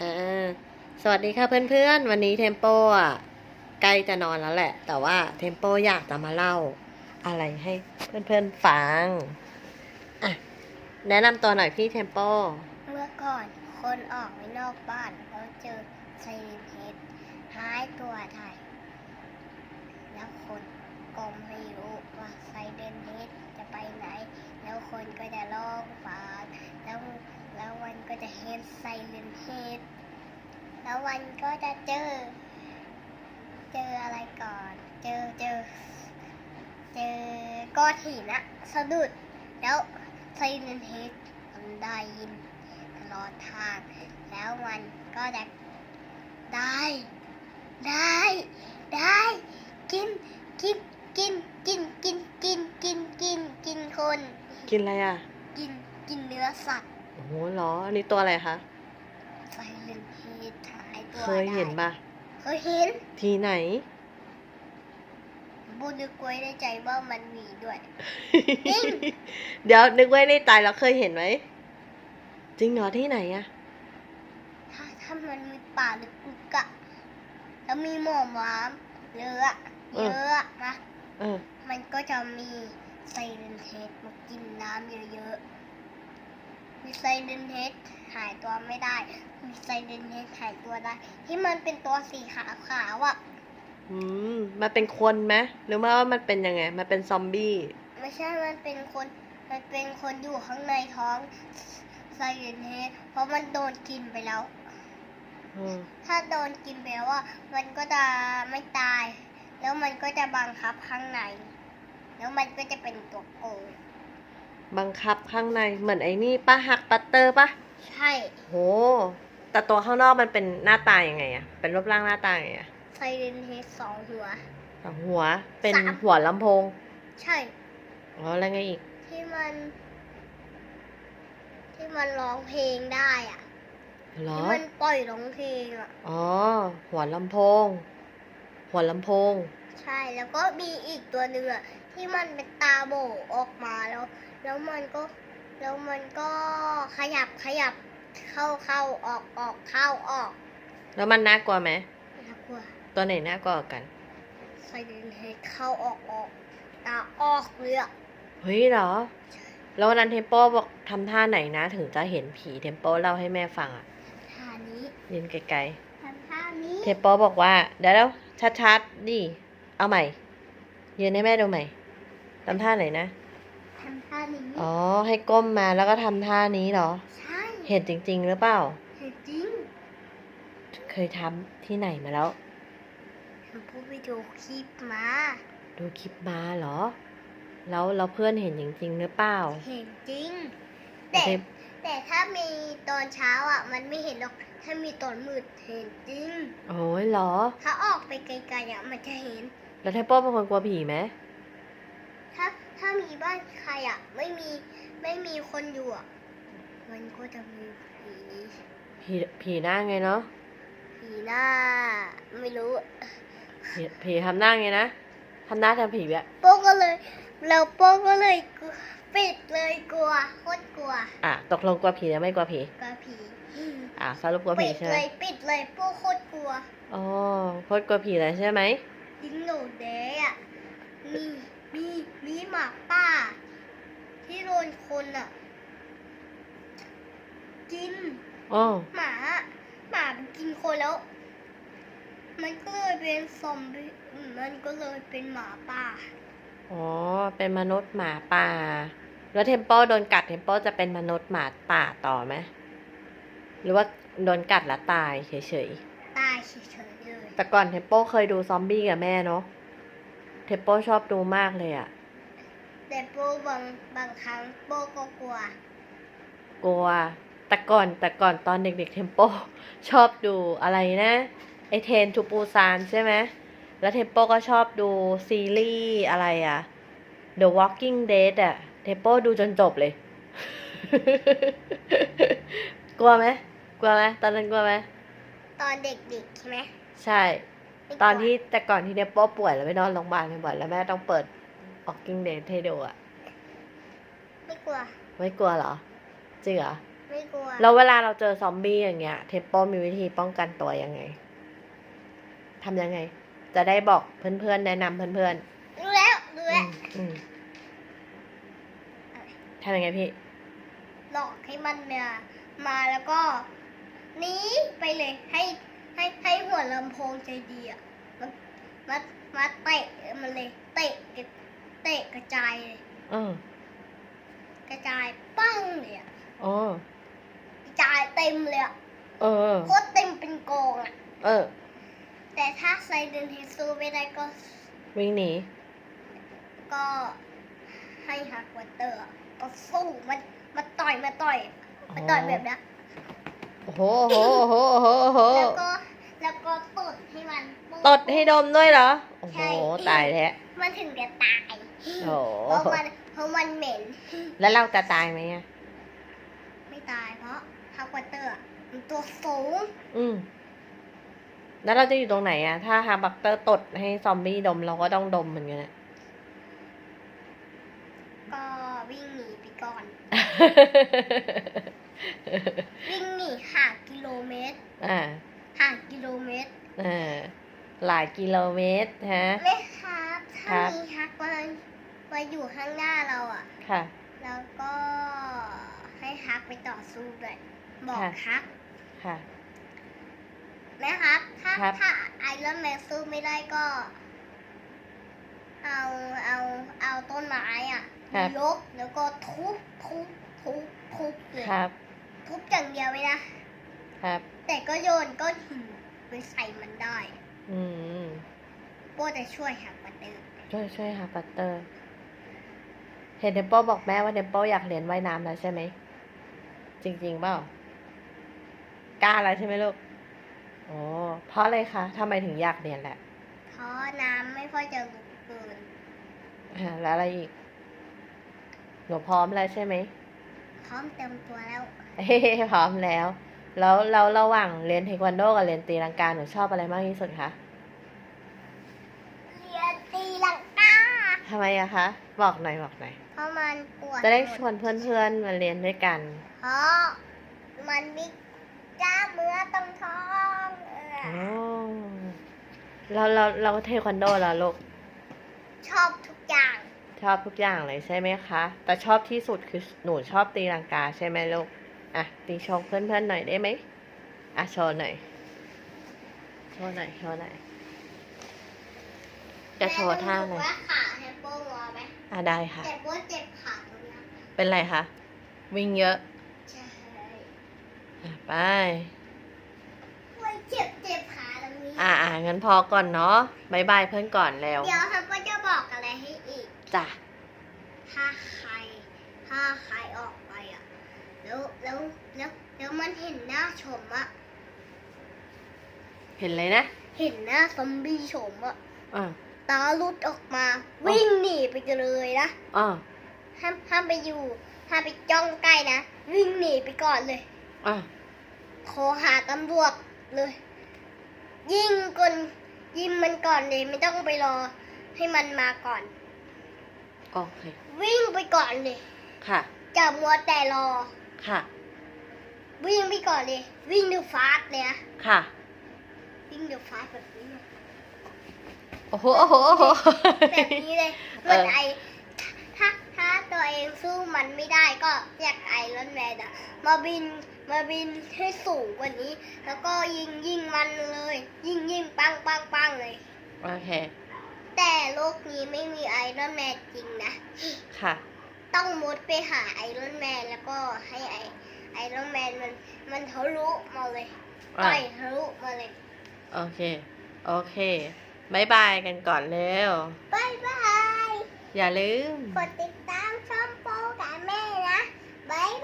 อ่าสวัสดีค่ะเพื่อนๆ วันนี้เทมโปอะใกล้จะนอนแล้วแหละ แต่ว่าเทมโปอยากจะมาเล่า อะไรให้เพื่อนๆฟังอะแนะนำตัวหน่อยพี่เทมโป เมื่อก่อนคนออกไปนอกบ้านแล้วเจอไซเรนเฮดหายตัวไทยแล้วคนก็ไม่รู้ว่าไซเรนเฮดจะไปไหน แล้วคนก็จะลองฟังแล้ว แล้ววันก็จะเห็นไซเรนเฮดแล้ววันก็จะเจอ เจออะไรก่อน เจอเจอ เจอก้อนหินอะสะดุด แล้วไซเรนเฮดมันได้ยินตลอดทาง แล้วมันก็จะได้ ได้ ได้ กิน กิน กิน กิน กิน กิน กิน กิน กินคน กินอะไรอะ กิน กินเนื้อสัตว์ โอ้โหเหรอ อันนี้ตัวอะไรคะไซเลนเฮดหายตัวเคยเห็นได้ปะเคยเห็น ทีไหนบูนึกไว้ในใจว่ามันมีด้วยจริงเดี๋ยวนึกไว้ในใจแล้วเคยเห็นไหม จริงเหรอที่ไหนอะถ้าถ้ามันมีป่าลึกๆอะแล้วมีหมอม้ามเยอะอะเยอะอะนะเออมันก็จะมีไซเรนเฮดมากินน้ำเยอะๆ มีไซเรนเฮดหายตัวไม่ได้ มีไซเรนเฮดหายตัวได้ ที่มันเป็นตัวสีขาวขาวๆอะ อืม มันเป็นคนไหมหรือว่ามันเป็นยังไง มันเป็นซอมบี้ ไม่ใช่ มันเป็นคน มันเป็นคนอยู่ข้างในท้องไซเรนเฮดเพราะมันโดนกินไปแล้วอืมถ้าโดนกินไปแล้วอะมันก็จะไม่ตาย แล้วมันก็จะบังคับข้างใน แล้วมันก็จะเป็นตัวโกง บังคับข้างในเหมือนไอ้นี่ปะฮักปัตเตอร์ปะใช่ โห แต่ตัวข้างนอกมันเป็นหน้าตายังไงอะเป็นรูปร่างหน้าตายังไงอะไซเรนเฮดสองหัวแต่หัว เป็นสาม หัวลำโพง ใช่ อ๋อแล้วไงอีก ที่มัน ที่มันร้องเพลงได้อะ เหรอ ที่มันปล่อยร้องเพลงอะ อ๋อ หัวลำโพง หัวลำโพง ใช่แล้วก็มีอีกตัวหนึ่งอะ ที่มันเป็นตาโบออกมาแล้ว แล้วมันก็แล้วมันก็ขยับขยับเข้าเข้าออกออกเข้าออกแล้วมันน่ากลัวไหมน่ากลัวตัวไหนน่ากลัวกันไซเรนเฮดเข้าออกออกตาออกเลยอะเฮ้ยเหรอ แล้ววันนั้นเทมโปบอกทำท่าไหนนะ ถึงจะเห็นผีเทมโปเล่าให้แม่ฟังอะท่านี้ยืนไกลทำท่านี้ๆเทมโปบอกว่า เดี๋ยวแล้วชัดๆดิเอาใหม่ยืนให้แม่ดูใหม่ ทำท่าไหนนะ ทำท่านี้อ๋อ ให้ก้มมาแล้วก็ทำท่านี้เหรอ ใช่เห็นจริง ๆ หรือเปล่า เห็นจริง เคยทำที่ไหนมาแล้วฉันพูดไปดูคลิปมา ดูคลิปมาเหรอ แล้วเราเพื่อนเห็นจริง ๆ หรือเปล่า เห็นจริง แต่แต่เทปแต่ถ้ามีตอนเช้าอะ มันไม่เห็นหรอก ถ้ามีตอนมืดเห็นจริง โอ้ยเหรอ ถ้าออกไปไกลๆอะมันจะเห็น แล้วเทมโปเป็นคนกลัวผีไหม ถ้าถ้ามีบ้านใครอะ ไม่มีไม่มีคนอยู่อะ มันก็จะมีผีผีผีหน้าไงเนาะผีหน้า ไม่รู้ผีผีทำหน้าไงนะทำหน้าทำผีแบบโป้ก็เลย เราโป้ก็เลยกลัวปิดเลยกลัวโคตรกลัว อะตกลงกลัวผีหรือไม่กลัวผีกลัวผีอะสรุปกลัวผีปิดใช่ไหเลมยปิดเลยโป้โคตรกลัวอ๋อโคตรกลัวผีเลยใช่ไหมดิ้งหนูแดอะมี มีมีหมาป่า ที่โดนคนอะ กินอ๋อหมาหมามันกินคนแล้ว มันก็เลยเป็นซอมบี้อืมมันก็เลยเป็นหมาป่าอ๋อเป็นมนุษย์หมาป่า แล้วเทมโปโดนกัดเทมโปจะเป็นมนุษย์หมาป่าต่อไหมหรือว่าโดนกัดแล้วตายเฉยตายเฉยๆเลยๆแต่ก่อนเทมโปเคยดูซอมบี้กับแม่เนาะเทมโปชอบดูมากเลยอะ แต่โป้บางบางครั้งโป้ก็กลัว กลัว แต่ก่อนแต่ก่อนตอนเด็กๆเทมโป ชอบดูอะไรนะ ไอเทนทูปูซานใช่ไหมแล้วเทมโปก็ชอบดูซีรีส์อะไรอะ The Walking Dead อะเทมโปดูจนจบเลย กลัวไหมกลัวไหมตอนนั้นกลัวไหมตอนเด็กๆใช่ไหมใช่ ไม่กลัว ตอนที่แต่ก่อนที่เทมโปป่วยแล้วไปนอนโรงพยาบาลบ่อยๆแล้วแม่ต้องเปิด Walking Dead ให้ดูอะไม่กลัว ไม่กลัวเหรอ จริงเหรอไม่ไม่กลัว แล้วเวลาเราเจอซอมบี้อย่างเงี้ย เทปโปมีวิธีป้องกันตัวยังไง ทำยังไง จะได้บอกเพื่อนๆ แนะนำเพื่อนรู้แล้ว รู้ๆอืแล้วมอืมทำยังไงพี่ หลอกให้มันเนี่ยมาแล้วก็หนีไปเลย ให้ให้ให้หัวลำโพงใจดีอะมามามาเตะมันเลย เตะ กระเตะกระจายเลยเออกระจายปั้งเลยอะอ๋อกระจายเต็มเลยอะเออ โคตรเต็มเป็นกองอะเออ แต่ถ้าไซเดนเฮซูไม่ได้ก็วิ่งหนี ก็ให้ฮักวัตเตอร์อะก็สู้มันมาต่อยมาต่อยมาต่อยแบบเนี้ยโอ้โหโอ้โหโอ้โหโอ้โหแล้วก็แล้วก็ตดให้มันปุ๊บ ตดให้ดมด้วยเหรอ โอ้โห ใช่ ตายแท้ มันถึงจะตาย โอ้เพราะมันเพราะมันเหม็น แล้วเราจะตายไหมอะไม่ตายเพราะฮักวัตเตอร์อะมันตัวสูง อืม แล้วเราจะอยู่ตรงไหนอะถ้าฮาร์บักเตอร์ตดให้ซอมบี้ดมเราก็ต้องดมเหมือนกันอะก็วิ่งหนีไปก่อน วิ่งหนีห่างกิโลเมตรอ่าห่างกิโลเมตรอ่าหลายกิโลเมตรฮะแม่ครับครัถ้าบมีฮักมา มาอยู่ข้างหน้าเราอะ ค่ะ แล้วก็ให้ฮักไปต่อสู้ด้วยบอกค่ะ ฮักค่ะนะครับ ถ้าครับ ถ้าไอรอนแมนสู้ไม่ได้ก็ เอาเอาเอาต้นไม้อะครับยกแล้วก็ทุบทุบทุบทุบเลยครับ ทุบอย่างเดียวไม่นะครับ แต่ก็โยนก้อนหินไปใส่มันได้อืม โป้จะช่วยฮักมันเดินช่วยช่วยฮาร์บักเตอร์ เห็นเดมโปบอกแม่ว่าเดมโปอยากเรียนว่ายน้ำแล้วใช่ไหม จริง ๆ เปล่ากล้าแล้วใช่ไหมลูกโอ้เพราะอะไรคะทำไมถึงอยากเรียนแหละ เพราะน้ำไม่ค่อยจะลุกเกินอ่าแล้วอะไรอีก หนูพร้อมแล้วใช่ไหม พร้อมเต็มตัวแล้ว เฮ้พร้อมแล้ว แล้วแล้วระหว่างเรียนเทควันโดกับเรียนตีลังกาหนูชอบอะไรมากที่สุดคะ เรียนตีลังกา ทำไมอะคะ บอกหน่อยบอกหน่อย เพราะมันปวดจะได้หมชวนเพื่อนๆมาเรียนด้วยกัน เพราะมันมีกล้ามเนื้อตรงท้องเอออ๋อเราเราเราเทควันโดแล้วลูก ชอบทุกอย่าง ชอบทุกอย่างเลยใช่ไหมคะ แต่ชอบที่สุดคือหนูชอบตีลังกาใช่ไหมลูก อะตีโชว์เพื่อนๆหน่อยได้ไหมอะโชว์หน่อย โชว์หน่อยโชว์หน่อย จะโชว์ท่าเลเลยยว่าขาแฮปโป้งอไหมอะได้ค่ะแต่ว่าเจ็บขาตรงเนี้ยเป็นไรคะ วิ่งเยอะใช่อะไปโอ้ยเจ็บเจ็บขาตรงนี้ อะอะงั้นพอก่อนเนาะบายบายเพื่อนก่อนแล้ว เดี๋ยวแฮปโป้จะบอกอะไรให้อีก จ้ะ ถ้าใคร ถ้าใครออกไปอะ แล้วแล้วแล้วแล้วมันเห็นหน้าชมอะ เห็นเลยนะ เห็นหน้าซอมบี้ชมอะอะ ตาลุดออกมา วิ่งหนีไปกันเลยนะอะห้ามห้ามไปอยู่ห้ามไปจ้องใกล้นะ วิ่งหนีไปก่อนเลยอะโทรหาตำรวจเลย ยิงก่อนยิงมันก่อนเลยไม่ต้องไปรอให้มันมาก่อน โอเค วิ่งไปก่อนเลย ค่ะจะมัวแต่รอ ค่ะ วิ่งไปก่อนเลย วิ่งเดือฟาสเลยนะค่ะ วิ่งเดือฟาสแบบนี้นะโอ้โหโอ้โหโอ้โห แบบนี้เลยเออเหมือนไอถ้าถ้าตัวเองสู้มันไม่ได้ก็เรียกไอรอนแมนอะมาบินมาบินให้สูงกว่านี้ แล้วก็ยิงยิงมันเลย ยิงยิงปังปังปังเลย โอเค แต่โลกนี้ไม่มีไอรอนแมนจริงนะ ค่ะ ต้องมุดไปหาไอรอนแมนแล้วก็ให้ไอไอรอนแมนมันมันทะลุมาเลยอะ ต่อยทะลุมาเลย โอเค โอเค บายบายกันก่อนเร็วบายบาย อย่าลืม กดติดตามช่องโปกับแม่นะบายบาย